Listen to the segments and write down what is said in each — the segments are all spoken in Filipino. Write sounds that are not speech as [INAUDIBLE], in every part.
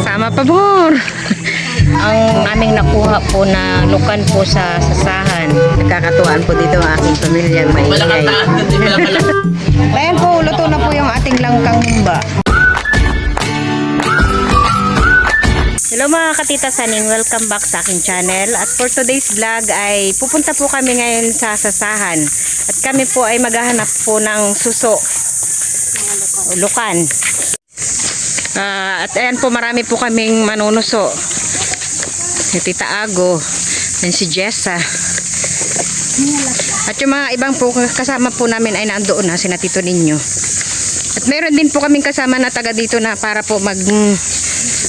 Sama pabor. Ang aming nakuha po na lukan po sa sasahan. Nagkakatuwaan po dito ang aking pamilyang maingay. Ayan [LAUGHS] po, luto na po yung ating langkang humba. Hello mga katita saning, welcome back sa aking channel. At for today's vlog ay pupunta po kami ngayon sa sasahan. At kami po ay maghahanap po ng suso. Lukan. Ah, at ayan po marami po kaming manunuso. Si Tita Ago, and si Jessa. At yung mga ibang po kasama po namin ay nandoon na, sina Tito Ninyo. At meron din po kaming kasama na taga dito na para po mag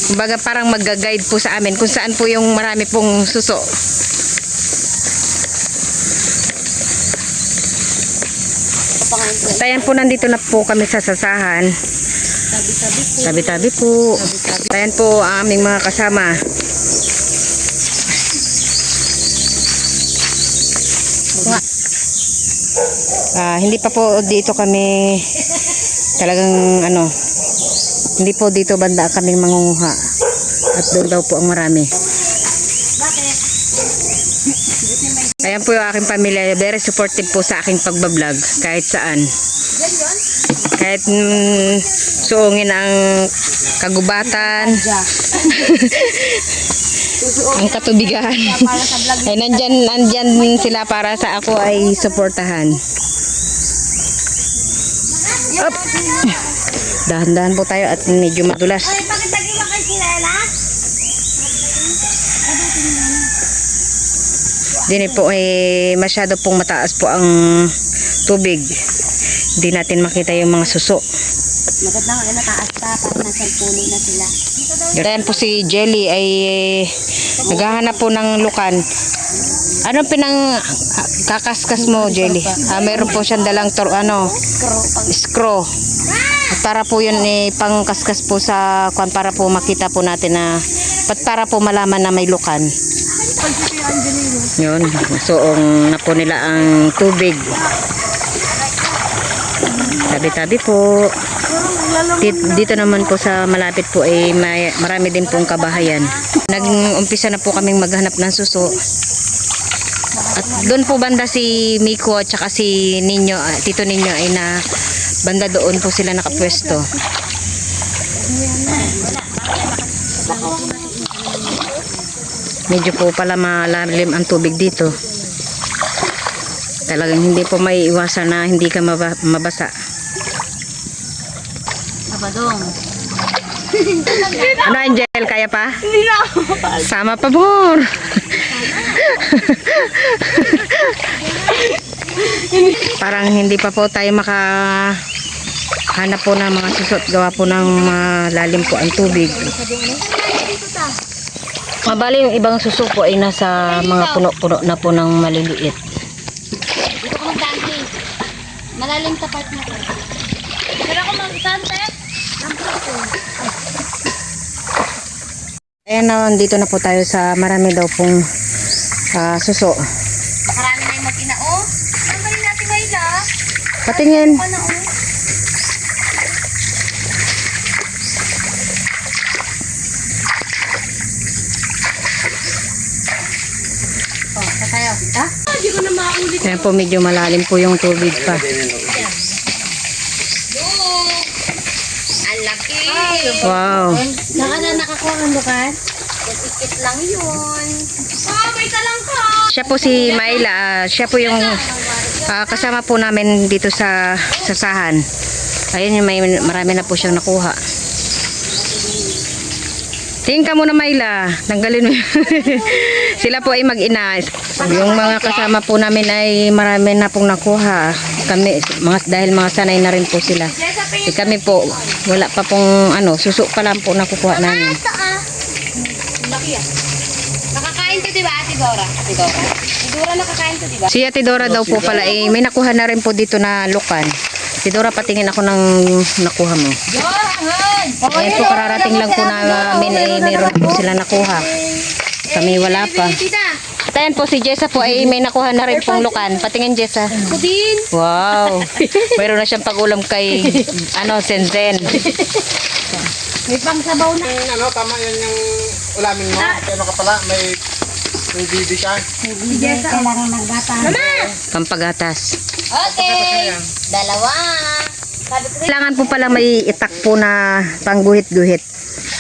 kumbaga parang mag-guide po sa amin kung saan po yung marami pong suso. At ayan po nandito na po kami sa sasahan. Tabi-tabi po. At ayan po ang aming mga kasama. Ah, hindi pa po dito kami talagang ano hindi po dito banda kaming mangunguha at doon daw po ang marami ayan po yung aking pamilya very supportive po sa aking pagbablog kahit saan kahit mm, suungin ang kagubatan [LAUGHS] ang katubigan [LAUGHS] ay nandyan, nandyan sila para sa ako ay suportahan Up. [LAUGHS] Dahan-dahan po tayo at medyo madulas. Dini po eh masyado pong mataas po ang tubig. Hindi natin makita yung mga suso. Maganda nga na taas pa, parang nasa puno na sila. Ayan po si Jelly ay eh, naghahanap po ng lukan. Anong pinang ah, kakaskas mo, Jelly? Ah, meron po siyang dalang tor, ano, screw. Para po yun eh, pangkaskas po sa kwan para po makita po natin na pat para po malaman na may lukan. Yun, suong na po nila ang tubig. Tabi-tabi po. Dito, naman po sa malapit po ay may, marami din pong kabahayan. Nag-umpisa na po kaming maghanap ng suso. At doon po banda si Miko at saka si Ninyo, ah, Tito Ninyo ay na banda doon po sila nakapwesto. Medyo po pala malalim ang tubig dito. Talagang hindi po may iwasan na hindi ka maba- mabasa. Abadong. Ano Angel, kaya pa? Hindi na ako. Sama pa bor. Parang hindi pa po tayo maka hanap po ng mga susot gawa po ng malalim po ang tubig. Mabali yung ibang suso po ay nasa mga puno-puno na po ng maliliit. Dito ko magdante. Malalim sa part na to. Pero ako mag-sante. Ayan na, dito na po tayo sa marami daw pong ah, suso. Makarami na yung mag-ina. Oh, rin natin ngayon ah? Patingin. Pa na oh. Oh, sasayaw. Ha? Hindi ko na maulit. Ayan po, medyo malalim po yung tubig pa. Ang laki. Wow. Saka na nakakuha ng lukan? Ikit lang yun. Ah, may talangka. Siya po si Myla. ah, siya po yung ah, kasama po namin dito sa sasahan. Ayun yung may marami na po siyang nakuha. Tingin ka muna Myla. Tanggalin mo. [LAUGHS] Sila po ay mag-ina. Yung mga kasama po namin ay marami na pong nakuha. Kami, mga, dahil mga sanay na rin po sila. Eh, kami po, wala pa pong ano, suso pa lang po nakukuha namin. Ito ah. Laki ah. Nakakain to diba, Ate Dora? Ate Dora? Ate Dora nakakain to diba? Si Ate Dora daw po pala eh, may nakuha na rin po dito na lukan. Si Dora patingin ako ng nakuha mo. Dorahan! Ayan po kararating lang po namin eh, meron po sila nakuha. Kami wala pa. Tita, At ayan po si Jessa po ay may nakuha na rin pong lukan. Patingin Jessa. ako din. Wow. [LAUGHS] Mayroon na siyang pagulam kay ano, Senzen. May pang sabaw na. Yung ano, tama yan yung ulamin mo. Ano ka pala, may may bibi siya. Kailangan magbata. Mama! Pampagatas. Okay. Dalawa. Kailangan po pala may itak po na pangguhit-guhit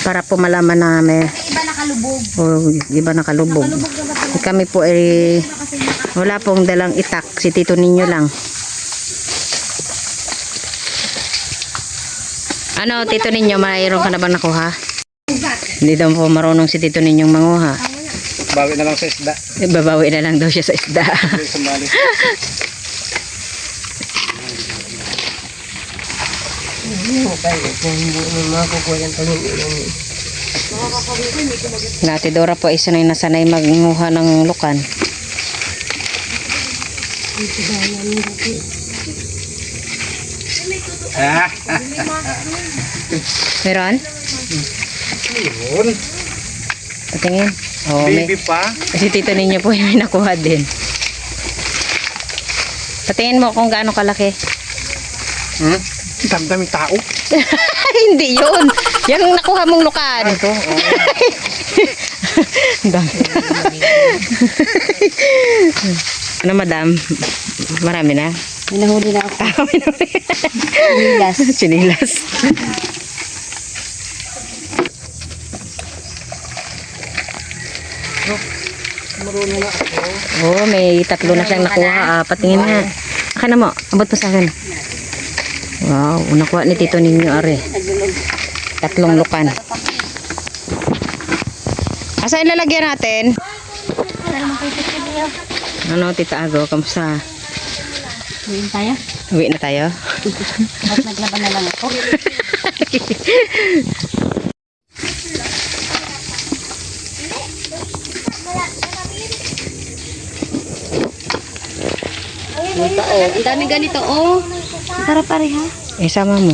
para po malaman na may iba nakalubog. o iba nakalubog. Kami po ay wala pong dalang itak. Si tito ninyo lang. Ano, tito ninyo, mayroon ka na bang nakuha? Hindi daw po marunong si tito ninyong manguha. Bawi na lang sa isda. Babawi na lang daw siya sa isda. Hindi sumali. Nati Dora po ay sanay na sanay magnguha ng lukan. Meron? yun. Patingin. Oh, may, Bibi pa. si tito ninyo po ay may nakuha din. Patingin mo kung gaano kalaki. Hmm? Damdaming tao. [LAUGHS] Hindi yun. Yan ang nakuha mong lukan. Ito, oh. [LAUGHS] Dami. ano madam? Marami na. May nahuli na ako. Sinilas. Sinilas. [LAUGHS] Marunong na ako. Oh, may tatlo na siyang nakuha. Ah, patingin nga. Aka na mo. Abot pa sa akin. Wow, nakuha ni tito ninyo are. Tatlong lukan. Asa ilalagyan natin? Ano, tita Ago, kamusta? Uwiin tayo. Uwi na tayo? Tapos naglaban na lang ako. Punta oh. Ang dami ganito oh. Sarap pareha. Eh, sama mo.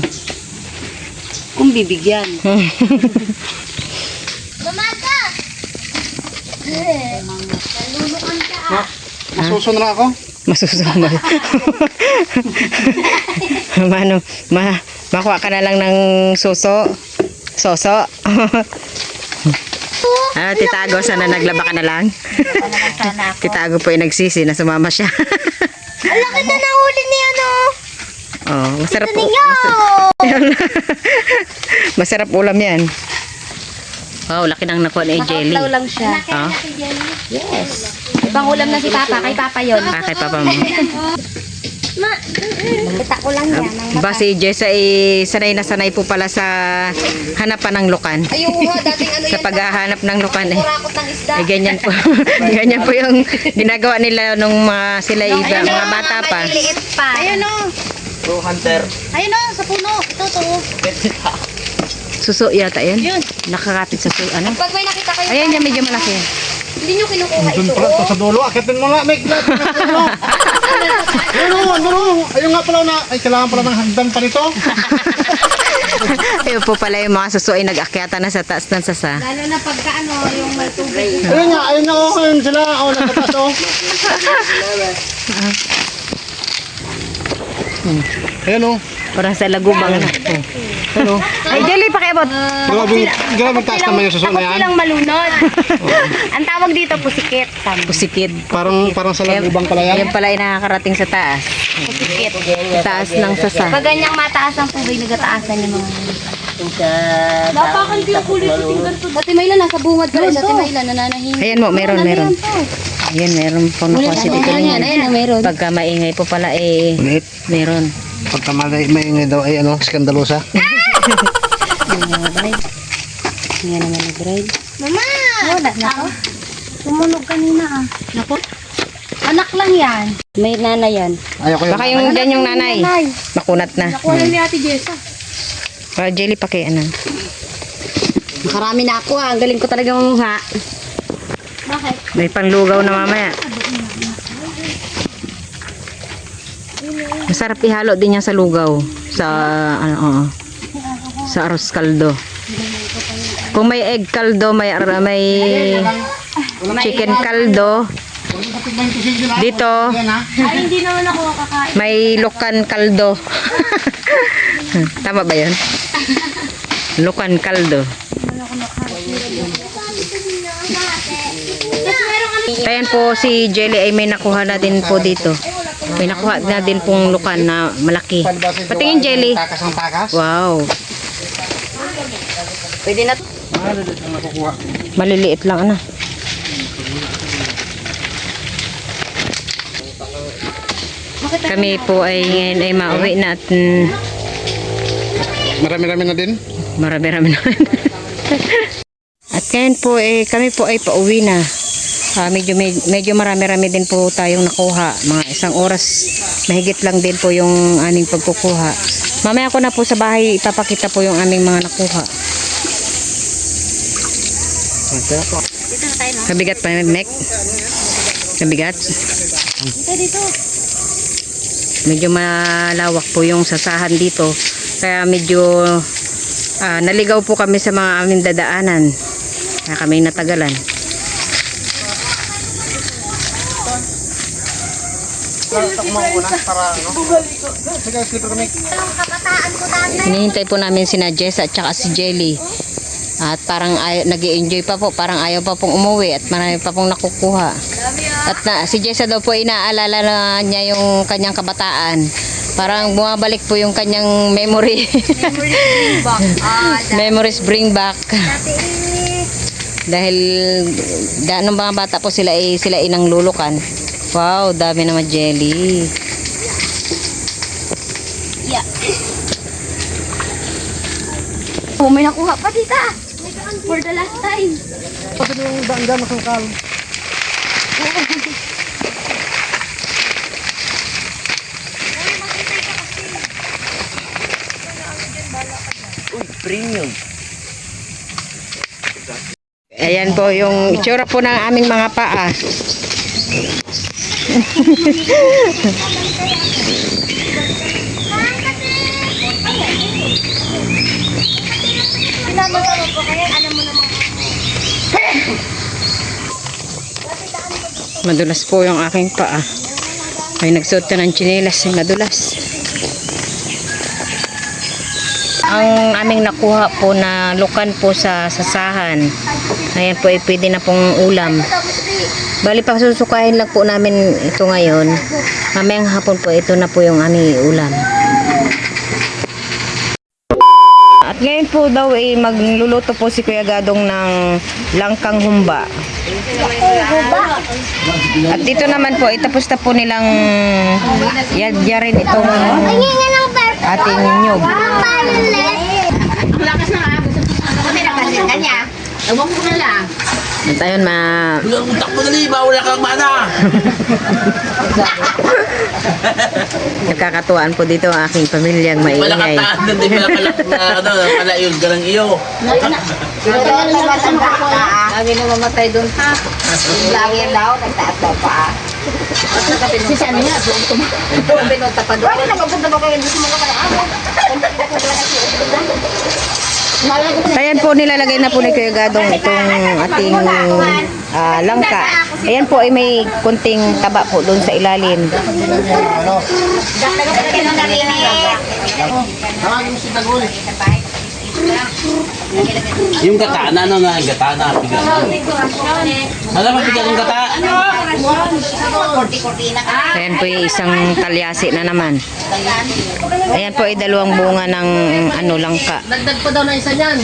Kung bibigyan. [LAUGHS] Masusunod na ako. Masusunod. [LAUGHS] Mano, ma, makuha ka na lang ng suso. Soso. ano, titago, sana naglaba ka na lang? Titago po ay nagsisi na sumama siya. Ang laki na nahuli ni ano. Oh, masarap po. Masarap, [LAUGHS] masarap ulam yan. Wow, laki nang nakuha ni Jelly. Nakatlaw lang siya. Ah, Yes. Ibang ulam na si Papa. Kay Papa yon. ah, kay papa mo. [LAUGHS] Ma, kita ko lang yan. Ba si Jess ay sanay na sanay po pala sa hanapan ng lukan. Ayun nga, dating ano [LAUGHS] Sa paghahanap ng lukan eh. kurakot ng isda. Ay, ganyan po. ganyan po yung ginagawa nila nung mga sila iba, mga bata pa. Ayun o. Pro hunter. Ayun o, sa puno. Ito to. Suso yata yan. Yun. Nakakapit sa su ano. Pag may nakita kayo, Ayan yan, medyo malaki. hindi nyo kinukuha Doon ito. pala, oh. sa dulo. Akitin mo nga, Meg. [LAUGHS] Ano? Ano? Ano? Ayun nga pala na. Ay, kailangan pala ng hagdan pa nito. [LAUGHS] Ayun po pala yung mga suso ay nag-akyata na sa taas ng sasa. Lalo na pagka ano, yung may tubig. Ayun nga, ayun nga. Oh, ayun sila. Oh, nagtatas oh. [LAUGHS] Ayun oh. Parang sa lagubang na. Ayun oh. Ay, Jelly, pakiabot. Grabe, grabe magtaas naman yung suso na yan. silang malunod. [LAUGHS] Ang tawag dito, pusikit. Pusikid. Parang, parang sa lagubang pala yan. Yan pala ay nakakarating sa taas. Pusikit. Sa taas ng sasa. Pag ganyang mataas ang tubig, nagataasan yung mga... Napakan ko yung kulit sa tinggan to. Dati may ilan, nasa bungad ka rin. Dati may ilan, nananahingi. Ayan mo, meron, meron. Ayan, meron po nakuha si Tito Ayan, ninyo. ayan, meron. Pagka maingay po pala eh, Ulit. meron. Pagka malay, maingay daw ay ano, skandalosa. Yan naman ni Bride. Mama! Wala na ako. Tumunog kanina ah. Naku. Anak lang yan. May nana yan. Ayoko yun. Baka yung dyan yung nanay. Makunat na. Wala ni Ate Jessa. Ah, jelly pa kay ano. Makarami na ako ah. Ang galing ko talaga mamuha. Bakit? May panlugaw na mamaya. Masarap ihalo din yan sa lugaw. Sa, ano, oo. Sa arroz kaldo. Kung may egg kaldo, may, may chicken kaldo. Dito, Ay, hindi naman ako kakain. may lukan kaldo. [LAUGHS] Tama ba yun? Lukan kaldo. Ayan po si Jelly ay may nakuha na din po dito. May nakuha na din pong lukan na malaki. Patingin Jelly. Takas ang takas. Wow. Pwede na. Maliliit lang ano. Kami po ay ngayon ay mauwi na at mm, Marami-rami na din. marami-rami na. [LAUGHS] at ngayon po eh kami po ay pauwi na. Ah, medyo medyo marami-rami din po tayong nakuha. Mga isang oras mahigit lang din po yung aming pagkukuha. Mamaya ko na po sa bahay ipapakita po yung aming mga nakuha. Na? Nabigat pa yung neck? Nabigat? Dito, dito. Medyo malawak po yung sasahan dito. Kaya medyo ah, naligaw po kami sa mga aming dadaanan. Kaya kami natagalan. Takmo ko na para ano. Sige, slipper kami. Hinihintay po namin si Jess at saka si Jelly. At parang ay, nag enjoy pa po. Parang ayaw pa pong umuwi at marami pa pong nakukuha. At na, si Jessa daw po inaalala na niya yung kanyang kabataan. Parang bumabalik po yung kanyang memory. Ah, Memories bring back. [LAUGHS] Dahil da, nung mga bata po sila ay sila inang lulukan. Wow, dami naman jelly. yeah. Oh, may nakuha pa, tita. For the last time. Kasi yung daan-daan masangkal. Ayan po yung itsura po ng aming mga paa. Madulas po yung aking paa. Ay nagsuot ka ng tsinelas, ay madulas. Ang aming nakuha po na lukan po sa sasahan. Ayan po ay pwede na pong ulam. Bali pa susukahin lang po namin ito ngayon. Mamayang hapon po ito na po yung aming ulam. At ngayon po daw ay magluluto po si Kuya Gadong ng langkang humba. At dito naman po, itapos na po nilang yadyarin itong ating nyog. At ayun, ma... Ang utak mo dali ba? Wala kang mana. [LAUGHS] Nagkakatuwaan po dito ang aking pamilyang maingay. kang taan doon. Di pala pala na ano, pala yun ka ng iyo. Lagi na mamatay doon, ha? Lagi daw, nagtaas daw pa. Si Sani nga, doon tumakbo. Binunta pa doon. Wala, nagpunta ba kayo doon sa mga kalaabot? Ayan po, nilalagay na po ni Kuya Gadong itong ating ah, langka. Ayan po ay may kunting taba po doon sa ilalim. Tawagin mo si Dagoy. Yung gata, na ano na, gata na, piga. Alam mo, piga ng gata? Ayan po yung isang talyasi na naman. Ayan po ay dalawang bunga ng ano langka. Dagdag pa daw na isa niyan.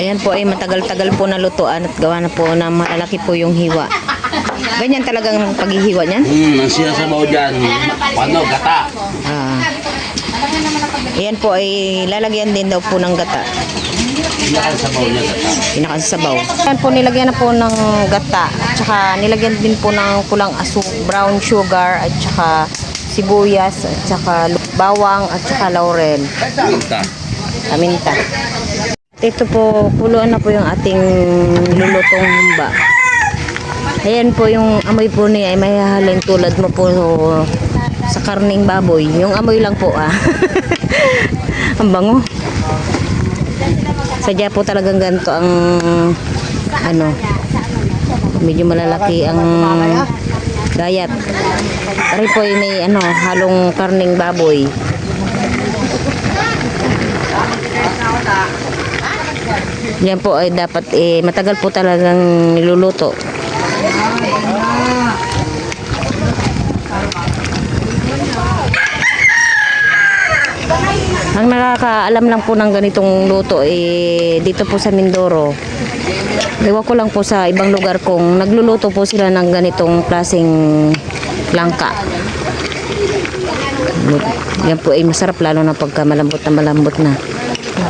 Ayan po ay matagal-tagal po na lutuan at gawa na po na malalaki po yung hiwa. Ganyan talagang paghihiwa niyan. Hmm, ang sinasabaw dyan, ano, gata. Ah. Ayan po ay lalagyan din daw po ng gata. Pinakasabaw niya, gata. Pinakasabaw. Ayan po nilagyan na po ng gata. At saka nilagyan din po ng kulang asu brown sugar at saka sibuyas at saka bawang at saka laurel. Minta. Paminta. Ito po, kuluan na po yung ating lulutong humba. Ayan po yung amoy po niya ay mahihaling tulad mo po sa karning baboy. Yung amoy lang po ah. [LAUGHS] ang bango. Sadya po talagang ganito ang ano medyo malalaki ang gayat. Pare po ay may ano halong karning baboy. Yan po ay dapat eh, matagal po talagang niluluto. Ang nakakaalam lang po ng ganitong luto eh, dito po sa Mindoro. Ewan ko lang po sa ibang lugar kung nagluluto po sila ng ganitong klaseng langka. Yan po ay masarap lalo na pagka malambot na malambot na.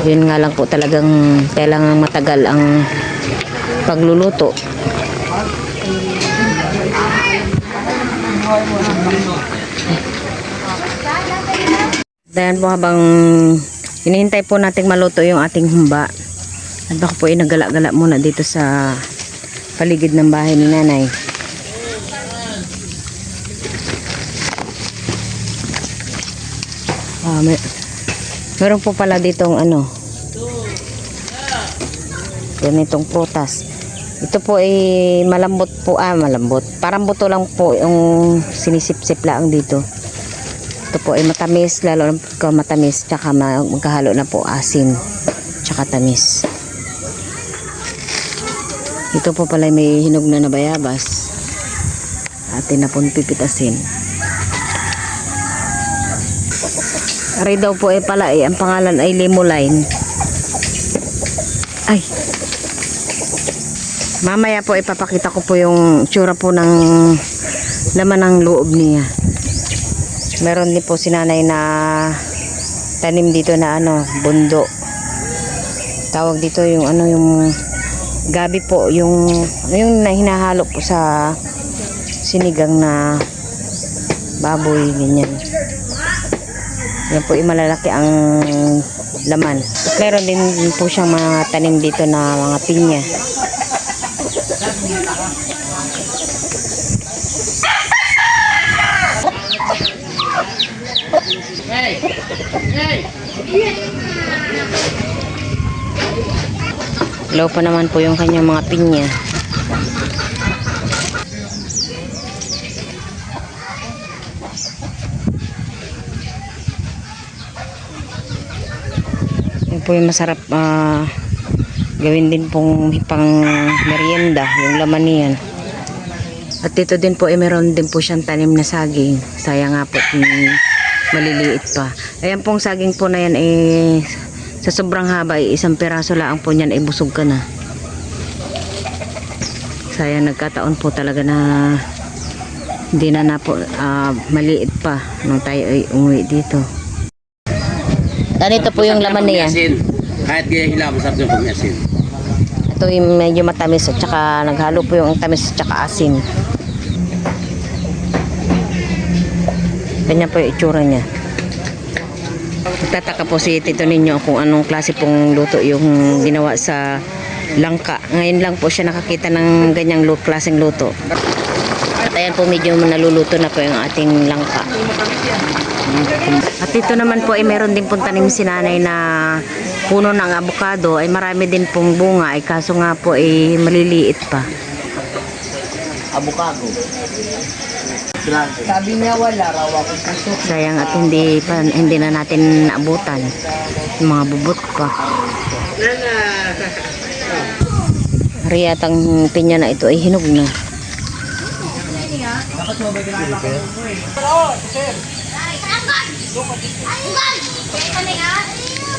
Yun nga lang po talagang kailangan matagal ang pagluluto. Dahil po habang hinihintay po nating maluto yung ating humba. At ako po ay nagala-gala muna dito sa paligid ng bahay ni nanay. Ah, may, meron po pala ditong ano ganitong prutas. Ito po ay malambot po, ah malambot. Parang buto lang po yung sinisip-sip lang dito. Ito po ay matamis, lalo na pagka matamis, tsaka ma- magkahalo na po asin, tsaka tamis. Ito po pala may hinog na na bayabas. Atin na pong pipitasin. Aray daw po ay pala eh, ang pangalan ay Limuline. Ay. Mamaya po ipapakita ko po yung tsura po ng laman ng loob niya. Meron din po si nanay na tanim dito na ano, bundo. Tawag dito yung ano yung gabi po, yung yung na hinahalo po sa sinigang na baboy ganyan. Yan po, malalaki ang laman. Meron din po siyang mga tanim dito na mga pinya. Low pa naman po yung kanyang mga pinya. Yun po yung masarap ah, gawin din pong pang merienda, yung laman niyan. At dito din po, eh, meron din po siyang tanim na saging. Sayang nga po, maliliit pa. Ayan pong saging po na yan, eh, sa sobrang haba, eh, isang peraso lang po niyan, eh, busog ka na. Sayang nagkataon po talaga na hindi na na po, ah, maliit pa nung tayo ay umuwi dito. Ganito po yung laman niya. Asin. Kahit kaya hilaw, masarap yung pag-asin. Ito yung medyo matamis at saka naghalo po yung tamis at saka asin. Ganyan po yung itsura niya. Tataka po si Tito ninyo kung anong klase pong luto yung ginawa sa langka. Ngayon lang po siya nakakita ng ganyang klaseng luto. At ayan po medyo naluluto na po yung ating langka. At ito naman po ay meron din pong tanim si nanay na puno ng abukado ay marami din pong bunga ay kaso nga po ay maliliit pa. Abukado. Sabi niya wala raw ako puso. Sayang at hindi pa hindi na natin naabutan mga bubot pa. Riyat ang pinya na ito ay hinog na.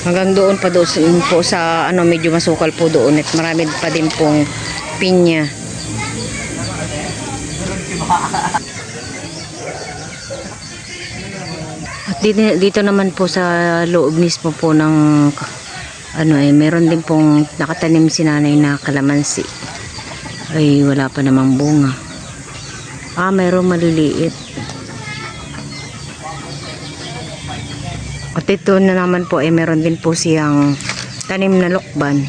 Hanggang doon pa doon po sa ano medyo masukal po doon at marami pa din pong pinya. Dito, dito naman po sa loob mismo po ng ano eh meron din pong nakatanim si nanay na kalamansi. Ay wala pa namang bunga. Ah, meron maliliit. At ito na naman po ay meron din po siyang tanim na lokban.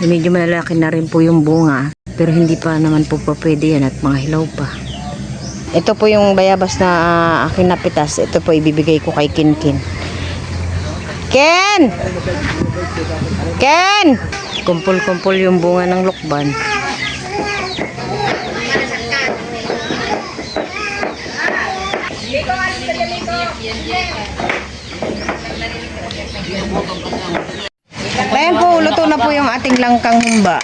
Medyo malalaki na rin po yung bunga. Pero hindi pa naman po pa pwede yan at mga hilaw pa. Ito po yung bayabas na ah, akin napitas. Ito po ibibigay ko kay Kinkin. Ken! Ken! Kumpul-kumpul yung bunga ng lokban. Ayan po, luto na po yung ating langkang humba.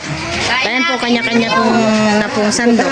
Ayan po, kanya-kanya pong na pong sandok.